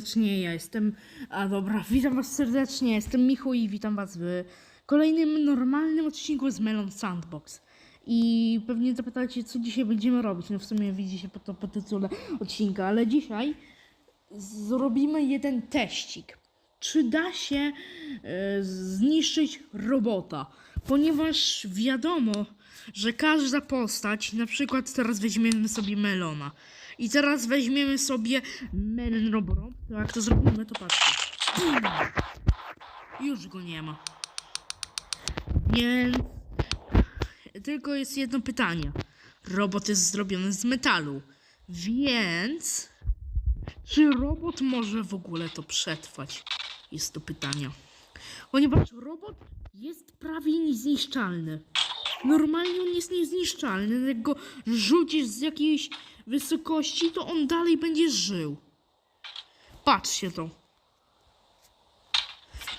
serdecznie, ja jestem... A dobra, witam was serdecznie, jestem Michu i witam was w kolejnym normalnym odcinku z Melon Sandbox. I pewnie zapytacie, co dzisiaj będziemy robić. No w sumie widzicie po to po tytule odcinka, ale dzisiaj zrobimy jeden teścik. Czy da się e, zniszczyć robota? Ponieważ wiadomo, że każda postać, na przykład teraz weźmiemy sobie Melona i teraz weźmiemy sobie Melon Robot, to jak to zrobimy, to patrzcie. Już go nie ma. Więc tylko jest jedno pytanie. Robot jest zrobiony z metalu, więc czy robot może w ogóle to przetrwać? Jest to pytanie. Ponieważ robot jest prawie niezniszczalny. Normalnie on jest niezniszczalny. Jak go rzucisz z jakiejś wysokości, to on dalej będzie żył. Patrzcie to.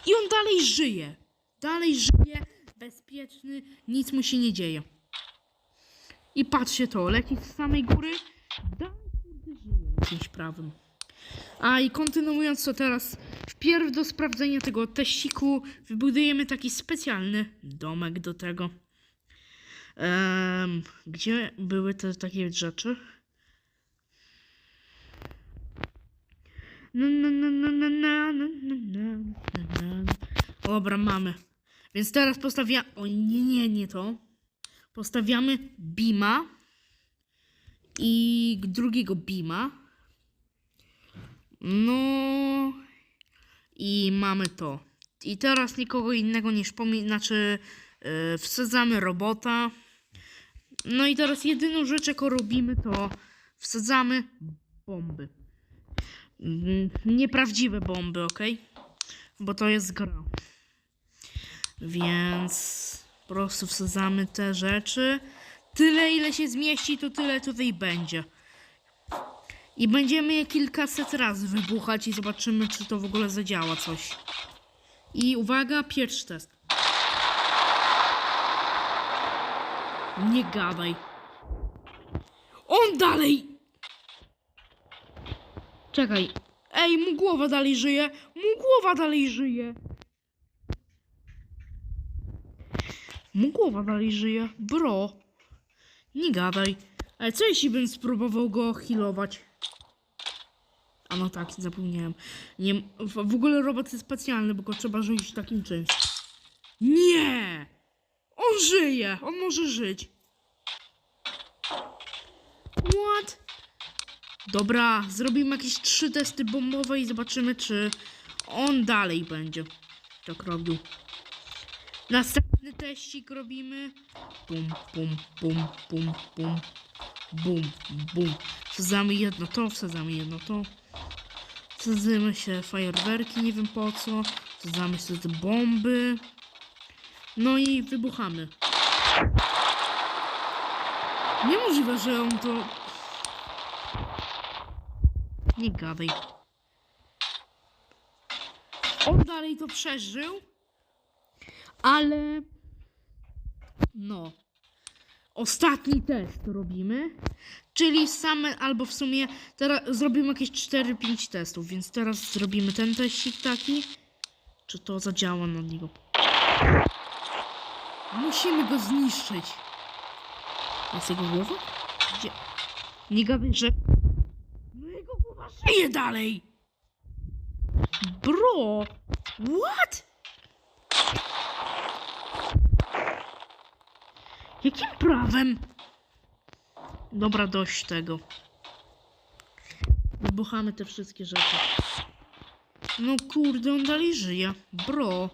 I on dalej żyje. Dalej żyje, bezpieczny, nic mu się nie dzieje. I patrzcie to, leci z samej góry, dalej kurde żyje jakimś prawem. A i kontynuując to teraz, wpierw do sprawdzenia tego teściku wybudujemy taki specjalny domek do tego. Em, gdzie były te takie rzeczy? Na, na, na, na, na, na, na, na, na, na. Dobra, mamy. Więc teraz postawia... O nie, nie, nie to. Postawiamy Bima i drugiego Bima. No i mamy to. I teraz nikogo innego niż pomi... Znaczy yy, wsadzamy robota. No i teraz jedyną rzecz, jaką robimy, to wsadzamy bomby. Mm, Nieprawdziwe bomby, ok? Bo to jest gra. Więc po prostu wsadzamy te rzeczy. Tyle, ile się zmieści, to tyle tutaj będzie. I będziemy je kilkaset razy wybuchać i zobaczymy, czy to w ogóle zadziała coś. I uwaga, pierwszy test. Nie gadaj. On dalej! Czekaj. Ej, mu głowa dalej żyje. Mu głowa dalej żyje. Mu głowa dalej żyje. Bro. Nie gadaj. Ale co jeśli bym spróbował go healować? A no tak, zapomniałem. Nie, w, ogóle robot jest specjalny, bo go trzeba żyć takim czymś. Nie! On żyje! On może żyć. What? Dobra, zrobimy jakieś trzy testy bombowe i zobaczymy, czy on dalej będzie tak robił. Następny teścik robimy. Bum, bum, bum, bum, bum. Bum, bum. Wsadzamy jedno to, wsadzamy jedno to. Wsadzamy się fajerwerki, nie wiem po co. Wsadzamy się te bomby. No i wybuchamy. Niemożliwe, że on to... Nie gadaj. On dalej to przeżył. Ale... No. Ostatni test robimy. Czyli same, albo w sumie teraz zrobimy jakieś 4-5 testów, więc teraz zrobimy ten teścik taki. Czy to zadziała na niego? Musimy go zniszczyć. Jest jego głowa? Gdzie? Nie gadaj, że... No jego głowa żyje dalej! Bro! What? Jakim prawem? Dobra, dość tego. Wybuchamy te wszystkie rzeczy. No kurde, on dalej żyje. Bro.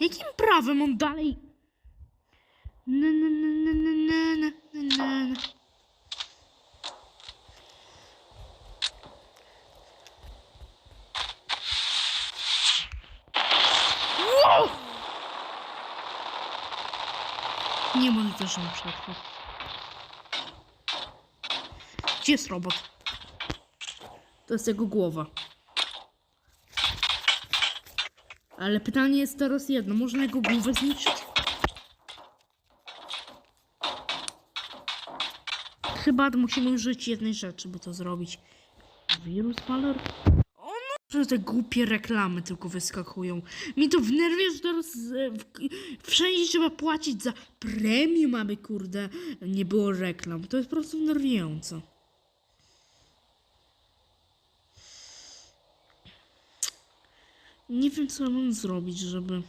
Jakim prawem on dalej... Na, na, na, na, na, Gdzie jest robot? To jest jego głowa. Ale pytanie jest teraz jedno. Można jego głowę zniszczyć? Chyba musimy użyć jednej rzeczy, by to zrobić. Wirus maler? O no, te głupie reklamy tylko wyskakują. Mi to wnerwia, że teraz e, w, wszędzie trzeba płacić za premium, aby kurde nie było reklam. To jest po prostu wnerwiające. Nie wiem, co mam zrobić, żeby...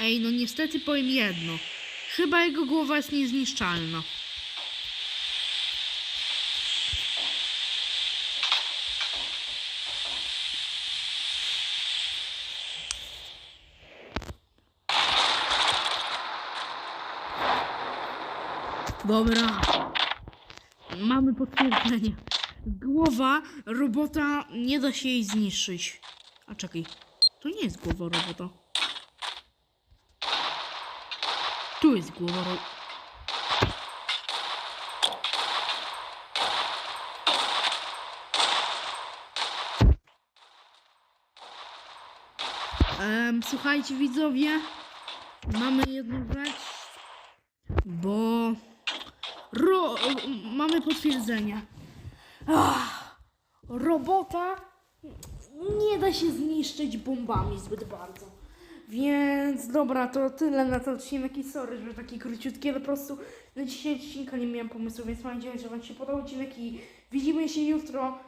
Ej, no niestety powiem jedno. Chyba jego głowa jest niezniszczalna. Dobra. Mamy potwierdzenie. Głowa robota nie da się jej zniszczyć. A czekaj. To nie jest głowa robota. Tu jest głowa ro... Em, słuchajcie widzowie, mamy jedną rzecz, bo ro... mamy potwierdzenie. Ach, robota nie da się zniszczyć bombami zbyt bardzo. Więc dobra, to tyle na ten odcinek i sorry, że taki króciutki, ale po prostu na dzisiejszy odcinka nie miałem pomysłu, więc mam nadzieję, że Wam się podobał odcinek i widzimy się jutro.